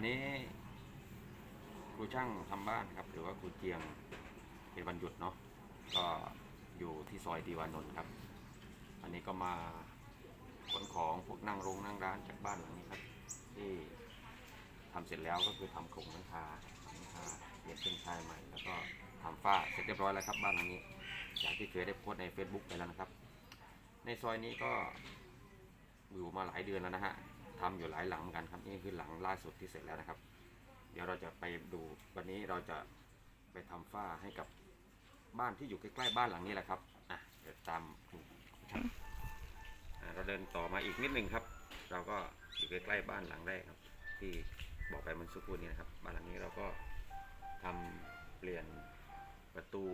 วันนี้ครูช่างทำบ้านครับ หรือว่าครูเจียงเป็นวันหยุดเนาะก็อยู่ที่ซอยดีวานนท์ครับ อันนี้ก็มาขนของพวกนั่งโรงนั่งร้านจากบ้านหลังนี้ครับ ที่ทำเสร็จแล้วก็คือทำโครงหลังคาหลังคาเปลี่ยนเป็นชายใหม่ แล้วก็ทำฝ้าเสร็จเรียบร้อยแล้วครับบ้านหลังนี้อย่างที่เคยได้โพสใน Facebook ไปแล้วนะครับ ในซอยนี้ก็อยู่มาหลายเดือนแล้วนะฮะ ทำอยู่หลายหลังเหมือนกันครับนี่คือหลังล่าสุดที่เสร็จแล้วนะครับ เดี๋ยวเราจะไปดูวันนี้เราจะไปทำฝ้าให้กับบ้านที่อยู่ใกล้ๆบ้านหลังนี้แหละครับอะเดี๋ยวตามดูครับเราเดินต่อมาอีกนิดนึงครับ เราก็อยู่ใกล้ๆบ้านหลังแรกครับ ที่บอกไปมันสักครู่นี้นะครับบ้านหลังนี้เราก็ทำเปลี่ยนประตู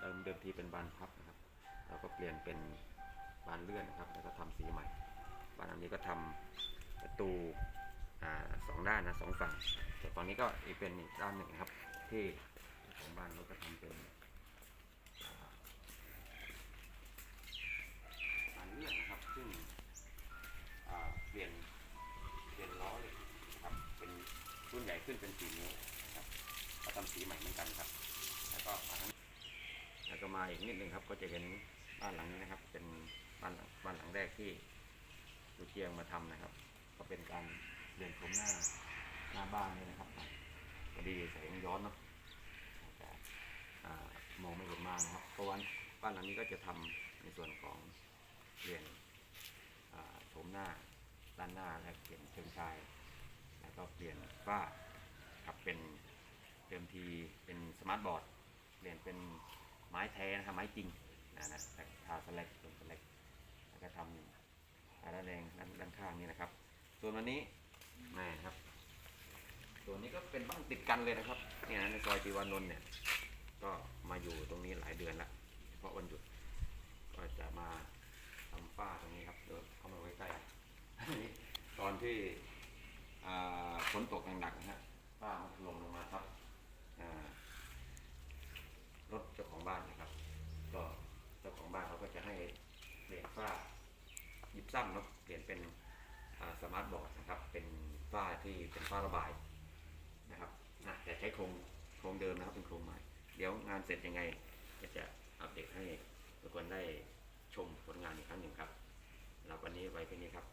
เดิมเดิมทีเป็นบานพับนะครับ เราก็เปลี่ยนเป็นบานเลื่อนนะครับ แล้วก็ทำสีใหม่บ้านหลังนี้ก็ทำ ประตูอ่าสองด้านนะสองฝั่งแต่ตอนนี้ก็อีกเป็นอีกด้านหนึ่งนะครับ ที่ของบ้านเราก็ทำเป็นอ่าบานเลื่อนนะครับซึ่งเปลี่ยนเปลี่ยนล้อเลยนะครับเป็นรุ่นใหญ่ขึ้นเป็นสีนิ้วนะครับก็ทำสีใหม่เหมือนกันครับ แล้วก็มาทั้งแล้วก็มาอีกนิดนึงครับ ก็จะเห็นบ้านหลังนี้นะครับ เป็นบ้านหลังบ้านหลังแรกที่ลูกเชียงมาทำนะครับ เป็นการเรียนชมหน้าหน้าบ้านเลยนะครับพอดีแสงย้อนเนาะอาจจะอ่มองไม่เห็นมากนะครับเพราะว่าบ้านหลังนี้ก็จะทำในส่วนของเรียนชมหน้าด้านหน้าและเปลี่ยนเชิงชาย แล้วก็เปลี่ยนฝ้าครับเป็นเดิมทีเป็นสมาร์ทบอร์ดเปลี่ยนเป็นไม้แท้นะครับไม้จริงนะนะแต่ทาสแลกเป็นสแลกแล้วก็ทำด้านแดงด้านด้านข้างนี้นะครับ ส่วนวันนี้แม่ครับ ส่วนนี้ก็เป็นบ้านติดกันเลยนะครับเนี่ยนะในซอยจีวานนท์เนี่ย ก็มาอยู่ตรงนี้หลายเดือนละเพราะวันหยุด ก็จะมาทำฝ้าตรงนี้ครับเดี๋ยวเข้ามาไว้ใกล้ตอนที่ฝนตกหนักๆนะฮะฝ้ามันถล่มลงมาครับรถเจ้าของบ้านนะครับ ก็เจ้าของบ้านเขาก็จะให้เปลี่ยนฝ้ายิบซ้ำเนาะเปลี่ยนเป็น สมาร์ทบอร์ดนะครับ เป็นฝ้าที่เป็นฝ้าระบายนะครับนะแต่ใช้โครงโครงเดิมนะครับเป็นโครงใหม่ เดี๋ยวงานเสร็จยังไงก็จะอัปเดตให้ทุกคนได้ชมผลงานอีกครั้งหนึ่งครับสำหรับวันนี้ไว้แค่นี้ครับ